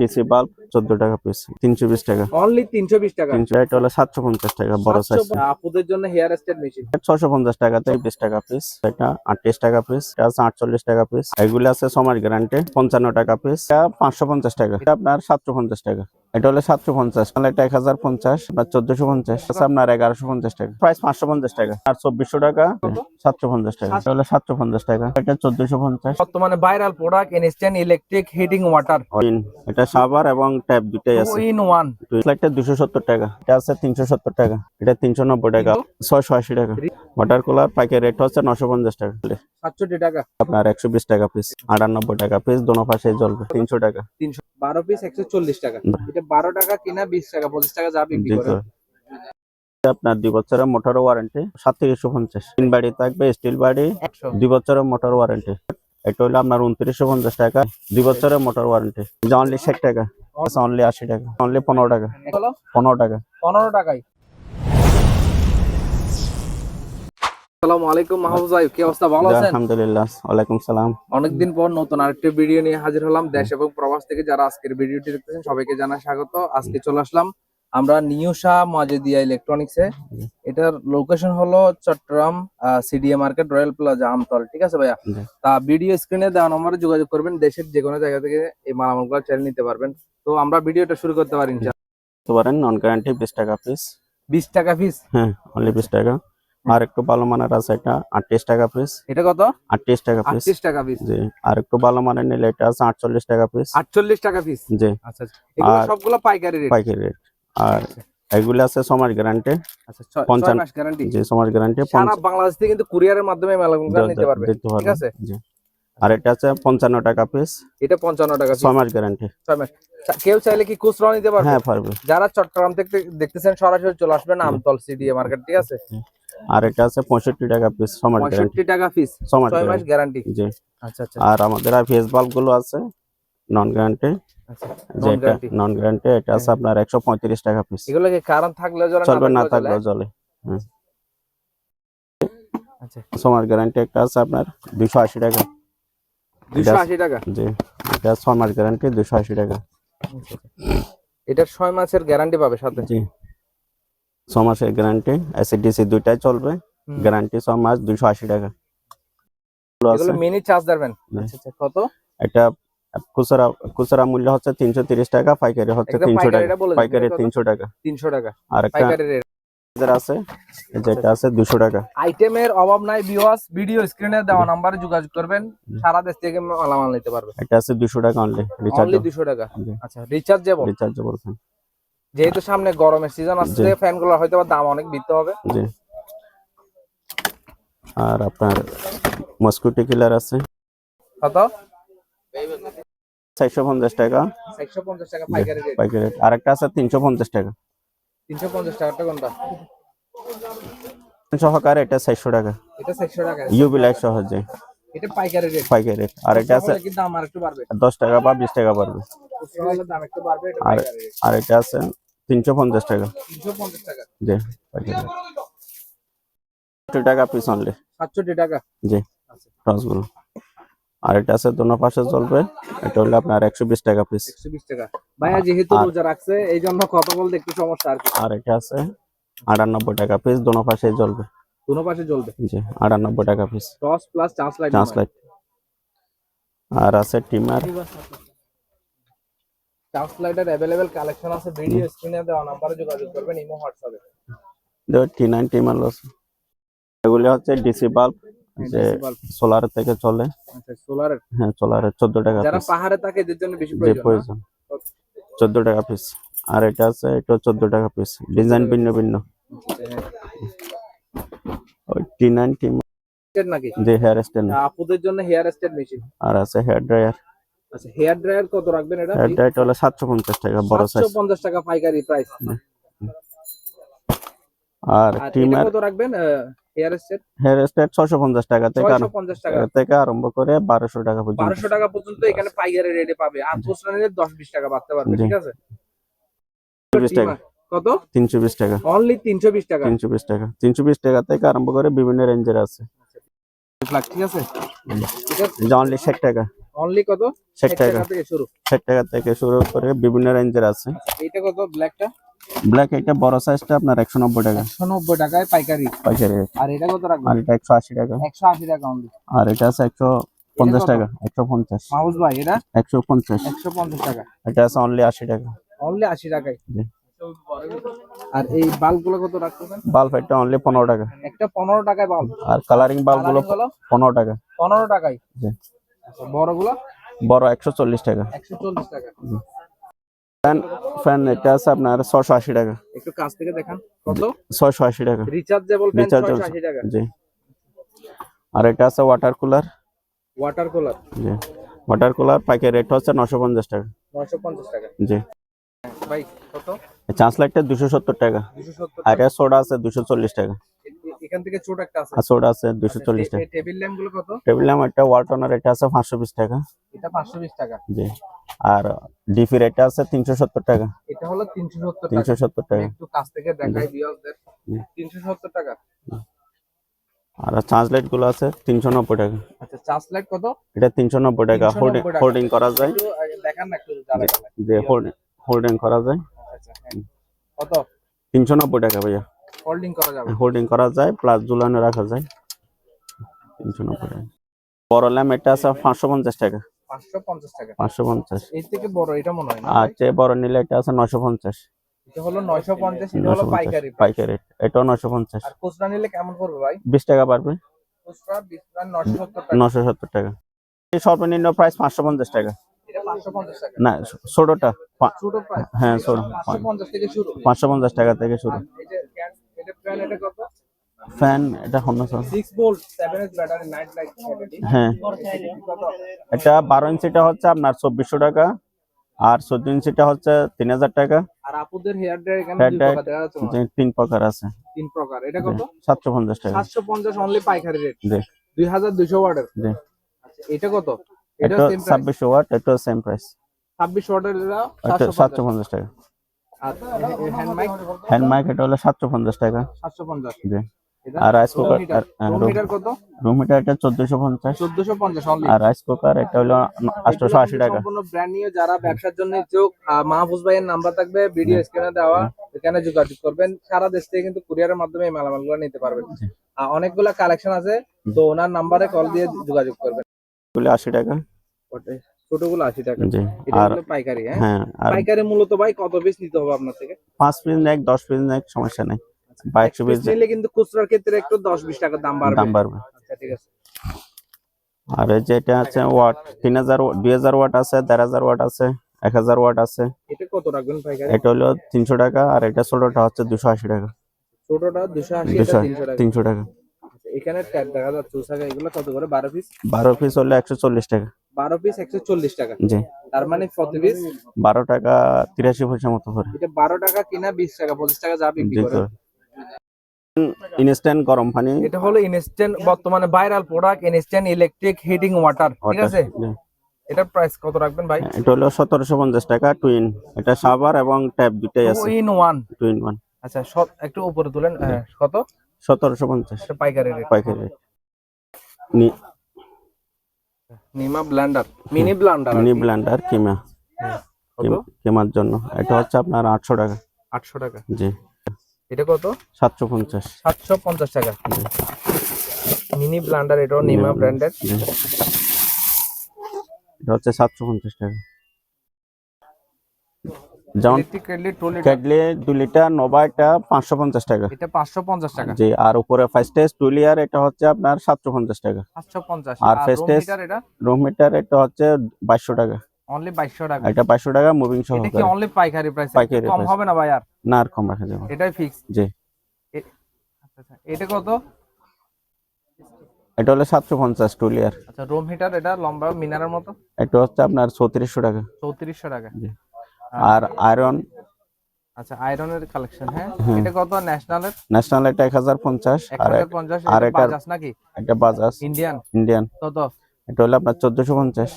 DC bulb চোদ্দ টাকা piece তিনশো বিশ টাকা। অনলি তিনশো বিশ টাকা? তিনশো এটা হলো সাতশো পঞ্চাশ টাকা বড় সাইজ আপুদের জন্য হেয়ার স্টাইল মেশিন ছশো পঞ্চাশ টাকা থেকে বিশ টাকা পিস এটা আটত্রিশ টাকা পিস এটা আছে আটচল্লিশ টাকা পিস। এগুলো আছে সমাজ গ্যারান্টি পঞ্চান্ন টাকা পিস এটা পাঁচশো পঞ্চাশ টাকা এটা আপনার সাতশো পঞ্চাশ টাকা। এটা হলো সাতশো পঞ্চাশ এটা এক হাজার পঞ্চাশ আপনার চোদ্দশো পঞ্চাশ আপনার এগারোশো পঞ্চাশ টাকা। প্রাইস পাঁচশো পঞ্চাশ টাকা আর চব্বিশশো টাকা সাতশো পঞ্চাশ টাকা এটা হলো সাতশো পঞ্চাশ টাকা এটা চোদ্দশো পঞ্চাশ। বর্তমানে viral product instant electric heating water এটা সাবার এবং ট্যাপ দুটাই আছে। ইন ওয়ান ফ্লাইটটা দুশো সত্তর টাকা এটা আছে তিনশো সত্তর টাকা এটা তিনশো নব্বই টাকা ছয়শো আশি টাকা। ওয়াটার কুলার পাইকারি রেট হচ্ছে নশো পঞ্চাশ টাকা। সাতষট্টি টাকা। আপনার একশো বিশ টাকা পিস আটানব্বই টাকা পিস দোনো পাশে জ্বলবে তিনশো টাকা। তিনশো বারো পিস একশো চল্লিশ টাকা। এটা বারো টাকা কিনা বিশ টাকা পঁচিশ টাকা যা বিক্রি করে। আপনার দুই বছরের মোটর ওয়ারেন্টি সাত থেকে একশো পঞ্চাশ। তিন বাড়ি থাকবে স্টিল বাড়ি দুই বছরের মোটর ওয়ারেন্টি। এটা হলো আপনার উনত্রিশশো পঞ্চাশ টাকা দুই বছরের মোটর ওয়ারেন্টি। অনলি ষাট টাকা অনলি আশি টাকা অনলি পনেরো টাকা। পনেরো টাকা। পনেরো টাকায়। আসসালামু আলাইকুম ভাই কি অবস্থা? ভালো আছেন? আলহামদুলিল্লাহ ওয়ালাইকুম সালাম। অনেকদিন পর নতুন আরেকটি ভিডিও নিয়ে হাজির হলাম। দেশ এবং প্রবাস থেকে যারা আজকের ভিডিওটি দেখতেছেন সবাইকে জানাই স্বাগত। আজকে চলে আসলাম আমরা মাজেদিয়া ইলেকট্রনিক্সে। এটার লোকেশন হলো Chattogram CDA market royal plaza Amtal. ঠিক আছে ভাইয়া? তা ভিডিও স্ক্রিনে দেওয়া নম্বরে যোগাযোগ করবেন। দেশের যে কোনো জায়গা থেকে এই মালামালগুলো চাইলে নিতে পারবেন। তো আমরা ভিডিওটা শুরু করতে পারি পারেন নন গ্যারান্টি বিশ টাকা পিস বিশ টাকা পিস হ্যাঁ অনলি বিশ টাকা। আর একটু ভালো মানের আছে এটা আটত্রিশ টাকা পিস এটা কত? আটত্রিশ টাকা পিস আটত্রিশ টাকা পিস জি আর একটু ভালো মানের নিলে এটা আছে আটচল্লিশ টাকা পিস আটচল্লিশ টাকা পিস জি। আচ্ছা আচ্ছা। আর- সবগুলো পাইকারি রেট পাইকারি রেট আর এগুলো আছে সমাজ গ্যারান্টি আচ্ছা পঞ্চান্ন- মাস গ্যারান্টি যে সমাজ গ্যারান্টি সারা বাংলাদেশ থেকে কিন্তু কুরিয়ারের মাধ্যমে মেলাগুলো নিতে পারবে। ঠিক আছে? জি। আর এটা আছে পঞ্চান্ন টাকা পিস এটা পঞ্চান্ন টাকা ছয় মাস গ্যারান্টি ছয় মাস। কেউ চাইলে কি খুচরা নিতে পারবে? হ্যাঁ পারবে। যারা চট্টগ্রাম থেকে দেখতেছেন সরাসরি চলে আসবেন আমতল সিডিএ মার্কেট ঠিক আছে? আর এটা আছে পঁয়ষট্টি টাকা পিস সমাজ পঁয়ষট্টি টাকা পিস সমাজ ছয় মাস গ্যারান্টি জি। আচ্ছা আচ্ছা। আর আমাদের ফেস বাল্বগুলো আছে নন গ্যারান্টি আচ্ছা যেটা নন গ্যারান্টি এটা আছে আপনার একশো পঁয়ত্রিশ টাকা পিস এগুলো কি কারণ থাকলে জ্বলে চলবে না থাকলেও জ্বলে? চলে আচ্ছা। সমাজ গ্যারান্টি একটা আছে আপনার দুশো আশি টাকা। দুশো আশি টাকা? জি এটা ছয় মাস গ্যারান্টি দুশো আশি টাকা। আচ্ছা, আচ্ছা। ছয় মাসের গ্যারান্টি পাবে সাথে? জি। ছ মাসের গ্যারান্টি এসিডিসি দুইটাই চলবে গ্যারান্টি ছ মাস দুশো আশি টাকা। এগুলো মিনি চার্জ দেবেন। জি। আচ্ছা আচ্ছা কত? এটা খুচরা খুচরা মূল্য হচ্ছে তিনশো তিরিশ টাকা পাইকারি হচ্ছে তিনশো টাকা। পাইকারি তিনশো টাকা। তিনশো টাকা। আর একটা আছে যেটা আছে দুশো টাকা। আইটেমের অভাব নাই বিওয়াস ভিডিও স্ক্রিনে দেওয়া নাম্বারে যোগাযোগ করবেন। সারা দেশ থেকে মালামাল নিতে পারবে। এটা আছে দুশো টাকা অনলি রিচার্জ দুশো টাকা। আচ্ছা রিচার্জেবল যেহেতু সামনে গরমের সিজন আসছে জি। ফ্যানগুলোর হয়তো দাম অনেক বৃদ্ধি হবে। জি। আর আপনার মস্কুটি কিলার আছে। কত? চারশো পঞ্চাশ টাকা। একশো পঞ্চাশ টাকা পাইকারি রেট পাইকারি রেট আর একটা আছে তিনশো পঞ্চাশ টাকা। তিনশো পঞ্চাশ টাকাটা কোনটা? সহকারে এটা চারশো টাকা। এটা একশো টাকা। ইউবি লাইট সহজে। এটা পাইকারি রেট পাইকারি রেট আর এটা আছে কিন্তু দাম আর একটু বাড়বে? দশ টাকা বা বিশ টাকা পারবে খুচরা দাম একটু বাড়বে এটা আর পাইকারি রেট আর এটা আছে তিনশো পঞ্চাশ টাকা। তিনশো পঞ্চাশ টাকা। জি পাইকারি রেট টাকা পিস অনলি সাতষট্টি টাকা। জি রসগুলো আর এটা আছে দোনো পাশে চলবে। এটা হলো আপনার একশো বিশ টাকা পিস একশো বিশ টাকা। ভাইয়া যেহেতু রোজা রাখছে এই জন্য কথা বলতে একটু সমস্যা আর এটা আছে আটানব্বই টাকা পিস দোনো পাশে জ্বলবে দুনো পাশে জ্বলবে। জি আটানব্বই টাকা piece toss plus chance light chance light আর আছে টিমার। চান্স লাইটের অ্যাভেলেবেল কালেকশন আছে ভিডিও স্ক্রিনে দেওয়া নাম্বারে যোগাযোগ করবেন ইমো হোয়াটসঅ্যাপে টি নাইন টিমার এগুলি হচ্ছে ডিসি বাল্ব যে সোলার থেকে চলে। আচ্ছা সোলারের হ্যাঁ সোলারের চোদ্দ টাকা যারা পাহাড়ে থাকে এদের জন্য বেশি প্রয়োজন না? প্রয়োজন চোদ্দ টাকা পিস আর এটা আছে এটা চোদ্দ টাকা পিস ডিজাইন ভিন্ন ভিন্ন। ওই টি নাইন টিমার নাকি? যে হেয়ার স্টাইল আপুদের জন্য হেয়ার স্টাইল মেশিন আর আছে হেয়ার ড্রায়ার আচ্ছা হেয়ার ড্রায়ার কত রাখবেন এটা? হেয়ার ড্রায়ার হলো টাকা বড় সাইজ টাকা পাইকারি প্রাইস আর টিমার কত রাখবেন হেয়ার স্টাইল হেয়ার স্টাইল ছশো পঞ্চাশ টাকা থেকে ছয়শো আরম্ভ- পঞ্চাশ টাকা। থেকে আরম্ভ করে বারোশো টাকা পর্যন্ত। টাকা পর্যন্ত এখানে পাইকারি রেটে পাবে। আর খুচরা নিলে দশ বিশ টাকা বাড়তে পারবে ঠিক আছে? বিশ টাকা। কত? তিনশো বিশ টাকা। অনলি তিনশো বিশ টাকা? তিনশো বিশ টাকা। তিনশো বিশ টাকা থেকে আরম্ভ করে বিভিন্ন রেঞ্জের আছে। লাখ ঠিক আছে? অনলি ষাট টাকা। অনলি কত? ষাট 60 টাকা থেকে শুরু। ষাট টাকা থেকে শুরু করে বিভিন্ন রেঞ্জের আছে। এইটা কত? ব্ল্যাকটা ব্ল্যাক এটা বড় সাইজটা আপনার একশো নব্বই টাকা। একশো নব্বই টাকায় পাইকারি। পাইকারি আর এটা কত রাখবেন? আর এটা একশো আশি টাকা। একশো আশি টাকা অনলি আর এটা আছে একশো পঞ্চাশ কত? টাকা একশো পঞ্চাশ। ভাই এটা? একশো পঞ্চাশ। একশো পঞ্চাশ টাকা। এটা আছে অনলি আশি টাকা। অনলি আশি টাকায়। জি। আর এই কত রাখতেছেন বাল্ব এটা অনলি পনেরো টাকা। একটা পনেরো টাকায় বাল্ব। আর কালারিং বাল্বগুলো গুলো পনেরো টাকা। পনেরো টাকায়? জি। আচ্ছা, বড়গুলো বড় একশো চল্লিশ টাকা। একশো চল্লিশ টাকা। ফ্যান ফ্যান এটা আছে আপনার ছশো আশি টাকা। একটু কাছ থেকে দেখান কত? ছয়শো আশি টাকা। Rechargeable fan Rechargeable। ছয়শো আশি টাকা। জি। আর এটা আছে ওয়াটার কুলার ওয়াটার কুলার জি। ওয়াটার কুলার পাইকারি রেট হচ্ছে নশো পঞ্চাশ টাকা। নয়শো পঞ্চাশ টাকা। জি। ভাই কত? চান্স লাইটটা দুশো সত্তর টাকা। দুশো সত্তর আর এটা সোডা আছে দুশো চল্লিশ টাকা। এখান থেকে ছোট একটা আছে। সোডা আছে দুশো চল্লিশ টাকা। টেবিল ল্যাম্পগুলো কত? টেবিল ল্যাম্প একটা ওয়ালটনার এটা আছে পাঁচশো বিশ টাকা। এটা পাঁচশো বিশ টাকা। জি। আর ডিপি রেটটা আছে তিনশো সত্তর টাকা। এটা হলো তিনশো সত্তর টাকা। তিনশো সত্তর টাকা। একটু কাছ থেকে দেখাই ভিউয়ারদের হুম। তিনশো সত্তর টাকা। আর চার্জ লাইটগুলো আছে তিনশো নব্বই টাকা। আচ্ছা চার্জ লাইট কত? এটা তিনশো নব্বই টাকা। 390 হোল্ডিং টাকা। হোল্ডিং করা যায়। দেখান না একটু জ্বালা জ্বালা। হোল্ডিং হোল্ডিং করা যায়। আচ্ছা হ্যাঁ। কত? তিনশো নব্বই টাকা ভাইয়া। হোল্ডিং করা যাবে। হোল্ডিং করা যায় প্লাস ঝুলানো রাখা যায়। তিনশো নব্বই টাকা। বড় ল্যাম্প এটা আছে পাঁচশো পঞ্চাশ টাকা। পাঁচশো পঞ্চাশ এর থেকে বড় এটা মনে হয় না আর চেয়ে বড় নিলে এটা আছে নশো পঞ্চাশ। এটা হলো নয়শো পঞ্চাশ এটা নশো হলো পাইকারি আর খুচরা নিলে কেমন ভাই? টাকা পারবে। খুচরা টাকা নশো সত্তর টাকা। এই সর্বনিম্ন প্রাইস পাঁচশো পঞ্চাশ টাকা। না প্রাইস হ্যাঁ পাঁচশো পঞ্চাশ টাকা থেকে শুরু। ফ্যান এটা হন্ডা হ্যাঁ। এটা বারো ইঞ্চিটা হচ্ছে আপনার চব্বিশশো টাকা আর চোদ্দ ইঞ্চিটা হচ্ছে তিন হাজার টাকা। আর আপুদের হেয়ার ড্রায়ার এখানে। তিন প্রকার আছে। তিন প্রকার। এটা কত? সাতশো পঞ্চাশ টাকা। সাতশো পঞ্চাশ অনলি পাইকারি রেট জি। দুই হাজার দুইশো ওয়াটের। জি। আচ্ছা এটা কত? এটা ওয়াট এটা সেম প্রাইস ছাব্বিশ ওয়াটের পঞ্চাশ। টাকা। হ্যান্ড মাইক হ্যান্ড মাইক এটা হলো সাতশো পঞ্চাশ টাকা। সাতশো পঞ্চাশ। জি। আর রাইস কুকার কত? রুম হিটার এটা অনলি আর রাইস কুকার এটা হলো আটশোশো আশি টাকা। সম্পূর্ণ ব্র্যান্ড নিয়ে যারা ব্যবসার জন্য ইচ্ছুক মাহফুজ ভাইয়ের নাম্বার থাকবে ভিডিও স্ক্রিনে দেওয়া এখানে যোগাযোগ করবেন। সারা দেশ থেকে কিন্তু কুরিয়ারের মাধ্যমে এই মালামালগুলো নিতে পারবেন। অনেকগুলা কালেকশন আছে তো ওনার নাম্বারে কল দিয়ে যোগাযোগ করবেন। এগুলো আশি টাকা। ছোটগুলো আশি টাকা। জি। আর পাইকারি হ্যাঁ? হ্যাঁ আর পাইকারি মূলত ভাই কত পিস নিতে হবে আপনার থেকে? পাঁচ পিস নেক দশ পিস নেক সমস্যা নেই। বা একশো পিস পিস নিলে কিন্তু খুচরার ক্ষেত্রে একটু দশ বিশ টাকা দাম বাড়বে। দাম বাড়বে। আচ্ছা ঠিক আছে। আর এই যে এটা আছে ওয়াট তিন হাজার দুই হাজার ওয়াট আছে দেড় হাজার ওয়াট আছে এক হাজার ওয়াট আছে। এটা কত রাখবেন পাইকারি? এটা হলো তিনশো টাকা আর এটা ছোটটা হচ্ছে দুশো আশি টাকা। ছোটটা দুশো আশি দুশো তিনশো টাকা। আচ্ছা, এখানে ট্যাগ দেখা যাচ্ছে ওসাকা এগুলো কত করে? বারো পিস বারো পিস হলে একশো চল্লিশ টাকা। বারো পিস একশো চল্লিশ টাকা। জি। তার মানে প্রতি পিস বারো টাকা তিরাশি পয়সা মতো করে। এটা বারো টাকা কিনা বিশ টাকা পঁচিশ টাকা যা বিক্রি করে। ইনস্ট্যান্ট গরম পানি। এটা হলো ইনস্ট্যান্ট বর্তমানে viral product instant electric heating water ঠিক আছে। এটার প্রাইস কত রাখবেন ভাই? এটা হলো সতেরোশো পঞ্চাশ টাকা টুইন এটা সাবার এবং ট্যাপ দুটাই আছে। ইন ওয়ান টুইন ওয়ান আচ্ছা সব একটু উপরে তুলেন হ্যাঁ, কত? সতেরোশো পঞ্চাশ। পাইকারি রেট পাইকারি। নি- Nima blender mini blender mini blender কিমা। কত? কিমার জন্য। এটা হচ্ছে আপনার আটশো টাকা। আটশো টাকা। জি। এটা কত? সাতশো পঞ্চাশ। সাতশো পঞ্চাশ টাকা। মিনি ব্লেন্ডার এটাও নিমা ব্র্যান্ডের। এটা হচ্ছে সাতশো পঞ্চাশ টাকা। যেমন কেটলি দু লিটার নোভা এটা পাঁচশো পঞ্চাশ টাকা। এটা পাঁচশো পঞ্চাশ টাকা। জি আর উপরে ফার্স্ট টেস্ট টু লিয়ার এটা হচ্ছে আপনার সাতশো পঞ্চাশ টাকা। সাতশো পঞ্চাশ। আর first রুম মিটার এটা? হচ্ছে বাইশশো টাকা। অনলি বাইশশো টাকা। এটা বাইশশো টাকা মুভিং সহ এটা কি অনলি পাইকারি প্রাইস কম হবে না ভাই আর? না আর কম রাখা যাবে এটাই ফিক্স জি। এটা কত? এটা হলো সাতশো পঞ্চাশ টু লিয়ার আচ্ছা রুম হিটার এটা লম্বা মিনারের মতো? এটা হচ্ছে আপনার চৌত্রিশশো টাকা। চৌত্রিশশো টাকা। জি। আর আয়রন আচ্ছা আয়রনের কালেকশন হ্যাঁ? এটা কত ন্যাশনালের ন্যাশনাল এটা এক হাজার পঞ্চাশ এক আর হাজার পঞ্চাশ আর এটা বাজাজ নাকি? একটা বাজাজ ইন্ডিয়ান ইন্ডিয়ান কত? এটা হলো আপনার চোদ্দশো পঞ্চাশ।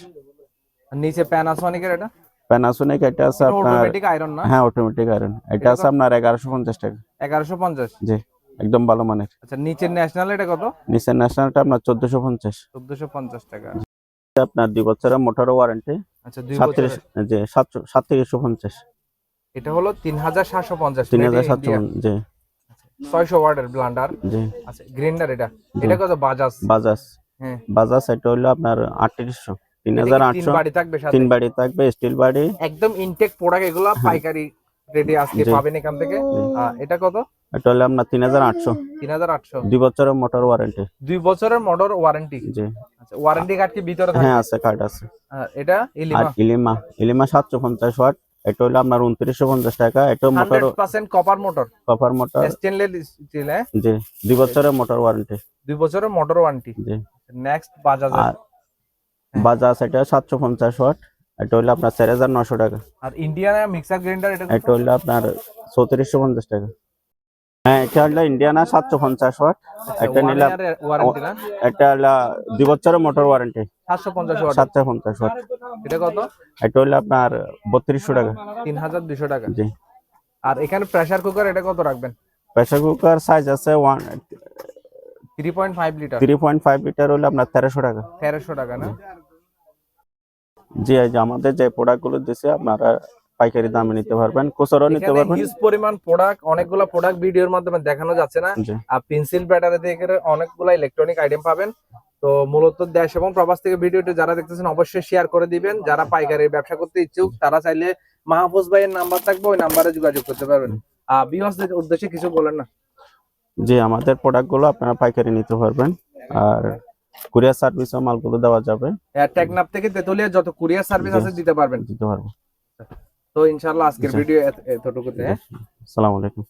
আর নিচে প্যানাসোনিকের এটা? প্যানাসোনিক এটা আছে আপনার অটোমেটিক আয়রন না? হ্যাঁ অটোমেটিক আয়রন এটা আছে আপনার এগারোশো পঞ্চাশ টাকা। এগারোশো পঞ্চাশ? জি একদম ভালো মানের। আচ্ছা নিচের ন্যাশনাল এটা কত? নিচের ন্যাশনালটা আপনার চোদ্দশো পঞ্চাশ। চোদ্দশো পঞ্চাশ টাকা। আপনার দুই বছরের মোটর ওয়ারেন্টি আচ্ছা দুই বছরের সাতশো সাতত্রিশশো পঞ্চাশ। এটা হলো তিন হাজার সাতশো পঞ্চাশ তিন হাজার সাতশো জি। ছয়শো ওয়ার্ডের ব্লান্ডার। জি। আচ্ছা গ্রিন্ডার এটা। এটা কত? বাজাজ। বাজাজ। হ্যাঁ। বাজাজ এটা হলো আপনার আটত্রিশশো। তিন হাজার আটশো। বাড়ি থাকবে তিন বাড়ি থাকবে স্টিল বাড়ি। একদম ইনটেক প্রোডাক্ট এগুলো পাইকারি রেডি আজকে পাবেন এখান থেকে। এটা কত? এটা হলো আপনার তিন হাজার আটশো। তিন হাজার আটশো। দুই বছরের মোটর ওয়ারেন্টি দুই বছরের মোটর ওয়ারেন্টি জি। আচ্ছা ওয়ারেন্টি কার্ড কি ভিতরে থাকে? হ্যাঁ আছে কার্ড আছে। এটা ইলিমা। ইলিমা ইলিমা সাতশো পঞ্চাশ ওয়াট। এটা হলো আপনার উনত্রিশশো পঞ্চাশ টাকা। এটা motor hundred percent copper motor copper motor stainless steel হ্যাঁ? জি দুই বছরের মোটর ওয়ারেন্টি দুই বছরের মোটর ওয়ারেন্টি জি। নেক্সট বাজাজ আর বাজাজ এটা সাতশো পঞ্চাশ ওয়াট। এটা হলো আপনার চার হাজার নশো টাকা। আর ইন্ডিয়ান মিক্সার গ্রাইন্ডার এটা এটা হলো আপনার চৌত্রিশশো পঞ্চাস টাকা। হ্যাঁ এটা হলো ইন্ডিয়ানা সাতশো পঞ্চাশ ওয়াট। এটা নিলাম ওয়ারেন্টি এটা হলো দুই বছরের মোটর ওয়ারেন্টি সাতশো পঞ্চাশ ওয়াট। সাতশো পঞ্চাশ ওয়াট। এটা কত? এটা হলো আপনার বত্রিশশো টাকা। তিন হাজার দুশো টাকা। জি। আর এখানে প্রেসার কুকার এটা কত রাখবেন? প্রেসার কুকার সাইজ আছে one three point five litre three point five litre হলে আপনার তেরোশো টাকা। তেরোশো টাকা না? জি আমাদের যে প্রোডাক্টগুলো দিছে আপনারা পাইকারি দামে নিতে পারবেন খুচরো নিতে পারবেন। হিউজ পরিমাণ প্রোডাক্ট অনেকগুলো প্রোডাক্ট ভিডিওর মাধ্যমে দেখানো যাচ্ছে না। আর পেন্সিল ব্যাটারি থেকে অনেকগুলো ইলেকট্রনিক আইটেম পাবেন। তো মূলত দেশ এবং প্রবাস থেকে ভিডিওটি যারা দেখতেছেন অবশ্যই শেয়ার করে দিবেন। যারা পাইকারি ব্যবসা করতে ইচ্ছুক তারা চাইলে মাহফুজ ভাইয়ের নাম্বার থাকবে ওই নাম্বারে যোগাযোগ করতে পারবেন। আর বিহসদের উদ্দেশ্যে কিছু বলেন না? জি আমাদের প্রোডাক্টগুলো আপনারা পাইকারি নিতে পারবেন। আর কুরিয়ার সার্ভিসও মালগুলো দেওয়া যাবে। টেকনাপ থেকে তেতুলিয়া যত কুরিয়ার সার্ভিস আছে দিতে পারবেন। দিতে পারব। তো ইনশাল্লাহ আজকের। ভিডিও এতটুকুতে হ্যাঁ আসসালামু আলাইকুম